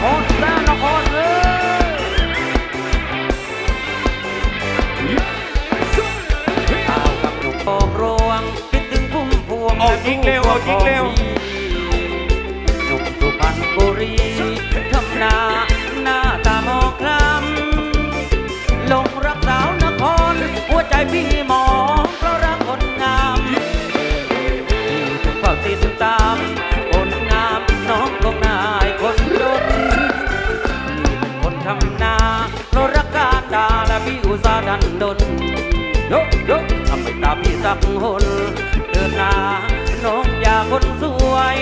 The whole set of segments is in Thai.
ครแน่นครเลยข่าวกับหนุ่มโป่งรวงคิดถึงพุ่มพวงเอาจริงเร็วเอาจริงเร็วหนุ่มสุพรรณบุรีทำนาหน้าตามองคล้ำลงรักสาวนครหัวใจพี่หมอง ดันดนยกยกทำไปตามพี่สักหนเดินหน้าน้องอย่าคนสวย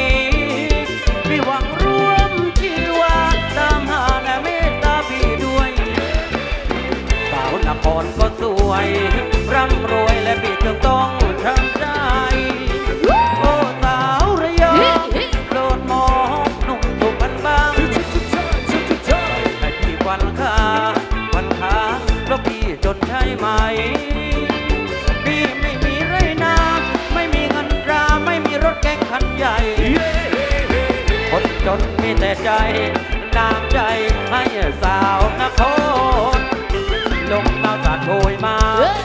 พี่หวังร่วม แต่ใจน้ำใจให้สาวนครลมหนาวสาดโชยมา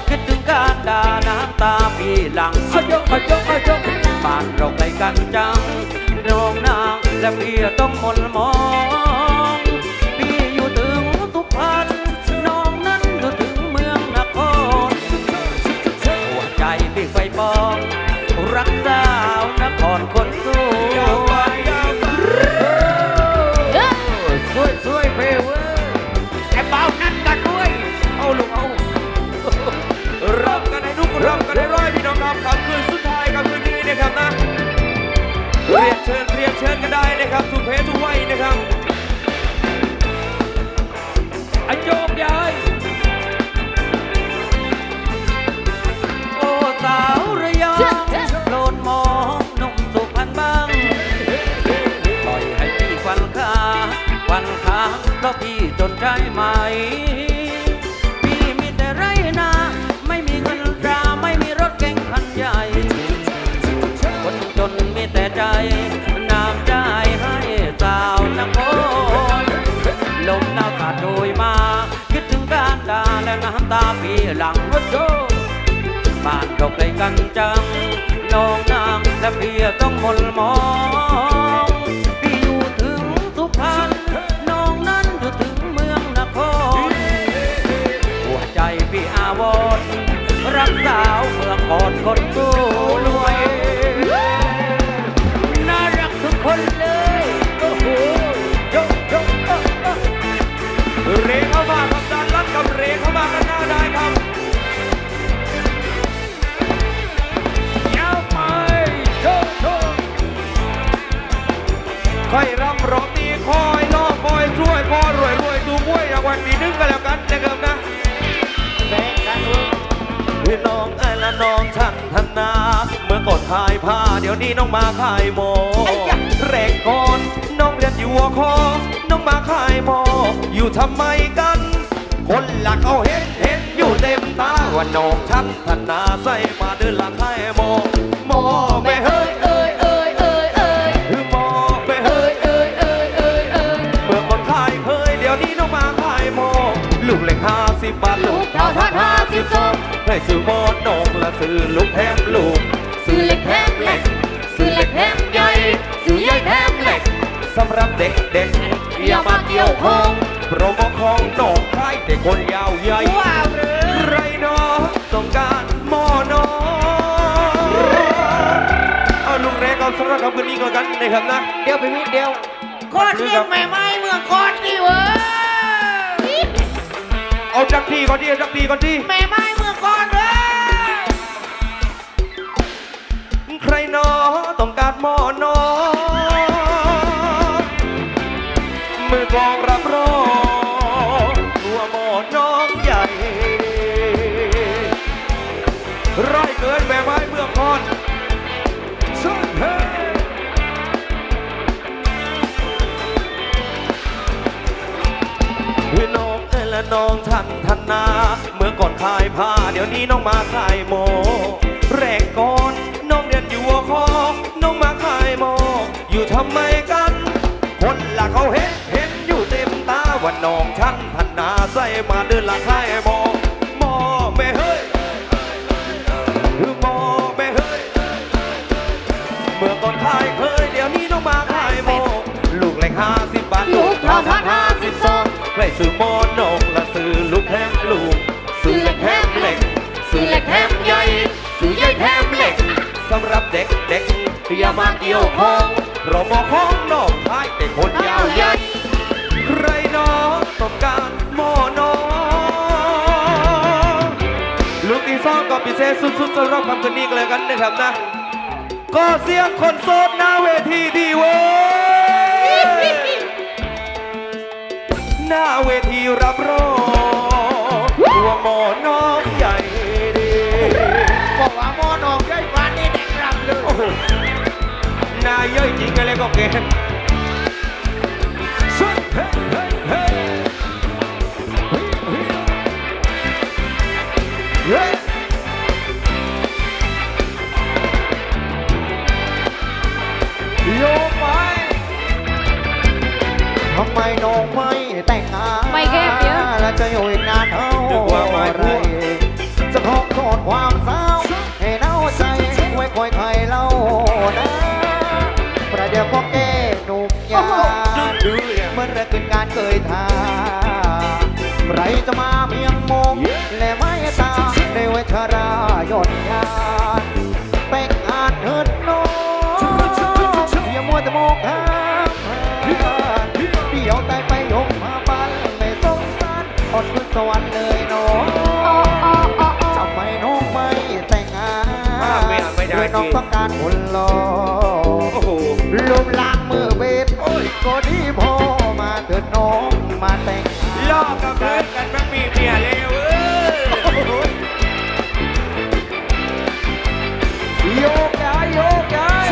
คิดถึงการด่าน้ำตาพี่หลังอายกอายกอายกบ้านเราไกลกันจังน้องนางและพี่ต้องมนมอง เชิญเรียนเชิญกันได้นะครับทุกเพศทุกวัยนะครับไอโจกยายโอ้สาวระยองโปรดมองหนุ่มสุพรรณบ้างปล่อยให้พี่ควันคาควันคาเพราะพี่จนใจไหม ตาพี่หลังโอ้โจบ้านตกใจกันจังน้องนางและพี่ต้องมนมองพี่อยู่ถึงสุพรรณน้องนั้นอยู่ถึงเมืองนครหัวใจพี่อาวรรักสาวเมืองก่อนคน ขายผ้าเดี๋ยวนี้น้องมาขายโมแรกก่อนน้องเรียนอยู่หัวคอน้องมาขายโมอยู่ทำไมกัน คนหลักเอาเห็นเห็นอยู่เต็มตาว่าน้องฉันธนาใส่มาเดินหลักขายโมโมไปเฮ้ยเอ้ยเอ้ยเอ้ยเอ้ยคือโมไปเฮ้ยเอ้ยเอ้ยเอ้ยเอ้ยเมื่อก่อนขายเคยเดี๋ยวนี้น้องมาขายโมลูกเล็กห้าสิบบาทลูกเท่าทัดห้าสิบสองให้ซื้อหมอนนงและซื้อลูกแถมลูกซื้อ เล็กแถมเล็กซื้อเล็กแถมใหญ่ซื้อใหญ่แถมเล็กสำหรับเด็กเด็กๆอย่ามาเกี่ยวข้องโปรโมของน้องใครแต่คนยาวใหญ่ว้าวเลยไรเนาะต้องการหมอนอเอาลุงเรกเอาสำหรับคำคืนนี้ก่อนกันนะครับนะเดี๋ยวไปวิเดียวกอดเรียกใหม่ไม้เมืองกอดนี่เว้ยเอาจักทีก่อนดิเอาจักทีก่อนดิแม่ไม้เมืองก่อนเลย รนอต้องการหมอนอมือกลองรับรองตัวหมอน้องใหญ่ร้อยเกินแม่ไม้เมื่องคอนสุดเฮพี่น้องเอและน้องทันทนา เมื่อก่อนขายผ้า เดี๋ยวนี้น้องมาขายโม แรกก่อนำไมกัน คนละเขาเห็นเห็นอยู่น้องฉันพันนาใส่มาเดินละคายหมอหมอแม่เฮ้ยหมอแม่เฮ้ยเมื่อก่อนขายเคยเดี๋ยวนี้น้องมาขายโม ลูกเล็กห้าสิบบาทลูกทอดทอดห้าสิบสองใครซื้อโมน ด็กเด็กอย่ามาเกี่ยวข้องเราะหมอของน้องขายแต่คนยาวใหญ่ใครน้องต้องการโมอนองลูกที่สองก็พิเศษสุดๆสำหรับคำคืนนี้กันเลยกันนะครับนะ ก็เสียงคนโสดหน้าเวทีดีเว้ยหน้าเวทีรับรองตัวหมอน้อง ง เนี่ยเมื่อไรขึ้นงานเคยทาใครจะมาเมียงมงและไม่ตาได้ไว้ชรายนยานแต่งงานเถิดน้องอย่ามัวแต่มองหาเดี๋ยวตายไปยกมาบันไม่สงสารอดขึ้นสวรรค์เลยน้องทำไมน้องไม่แต่งงานด้วยน้องต้องการคนรอโอ้โหรูปร่างมือเบ็ดก็ดีพอมาเถิดน้อง มาแต่งงานลอกกับเพื่อนกันมันมีเมียเร็วเอ้ยโยกย้ายโยกย้าย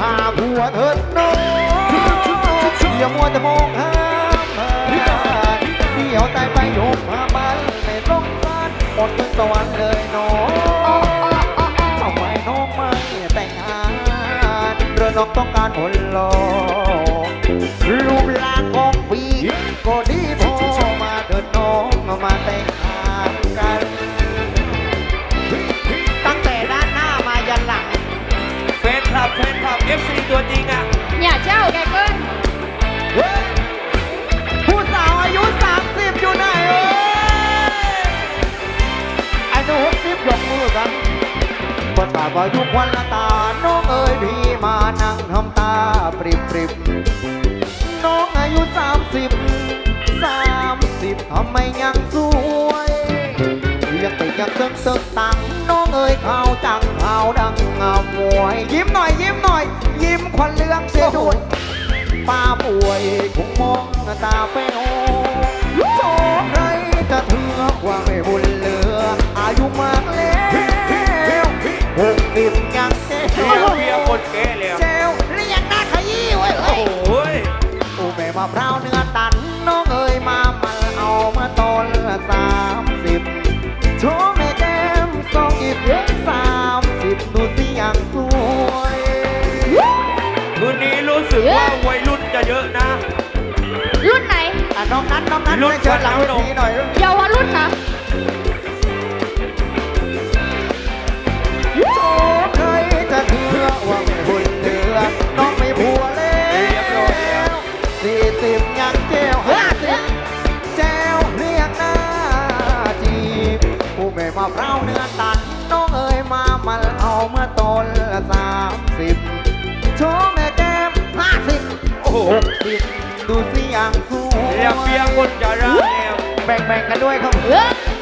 หาผัวเถิดน้องอย่ามัวแต่มองหาเดี๋ยวตายไปโยกมาบ้านไม่ต้องการหมดเงินสวรรค์เลย อน้องต้องการคนรอรูปร่างของพี่ก็ดีพอมาเดินน้องมาแต่งงานกัน ตั้งแต่ด้านหน้ามายันหลัง แฟนคลับแฟนคลับ FC ตัวจริงอะ อย่าเจ้าแกเกินเฮ้ยผู้สาวอายุ 30 อยู่ไหนเอ้ยอายุ60ยกมือกันภาษาอายุควันละตาำไมยังสวยยังติดยังเซิงเซิงตังน้องเอ๋ยข่าจังข่าดังเงามมวย ยิ้มหน่อยยิ้มหน่อย ยิ้มควันเลืองเสียด้วยป้าป่วยคงมองตาแป้วโชคใครจะเถือกว่าไม่บุญเหลือ อายุมากแล้วหกสิบยังเจ๊เมียเมียคนเก๋เลยเจลเรียกหน้าขยี้ไว้เลโอ้ยโอ้แม่มะพร้าวเนื้อ โชว์แม่แก้มสองอีกสามสิบดูสิยังสวยคืนนี้รู้สึกว่าวัยรุ่นจะเยอะนะ รุ่นไหน อะน้องนัทน้องนัทรุ่นเชิญหลังเวทีหน่อยเยาวรุ่นนะโชคใครจะเถือว่าไม่บุญเหลือน้องไม่ผัวแล้วสี่สิบยังเจ มาเปล่าเนื้อตันน้องเอ๋ยมามันเอาเมื่อตนละสามสิบโชว์แม่แก้มห้าสิบโอ้โหหกสิบดูสิยังสูงเรียบเมียคนจะรักแล้วแบ่งๆกันด้วยครับเออเ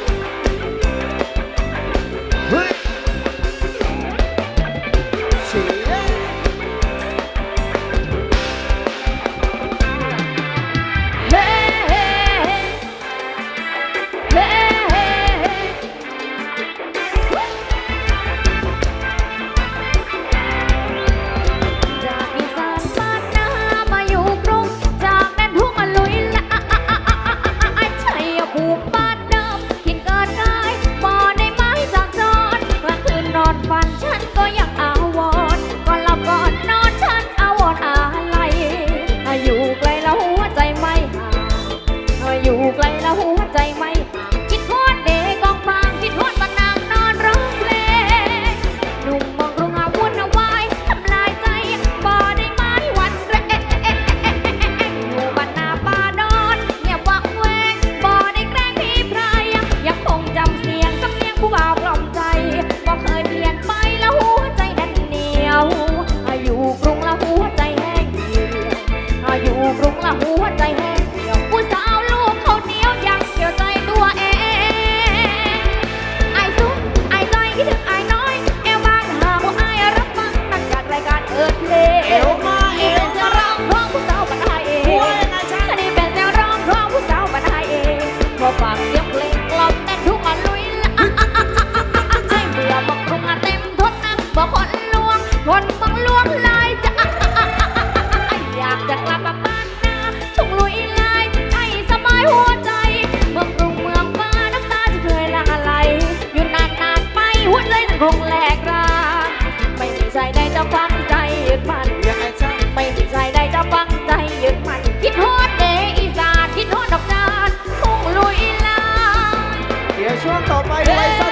top, by the way.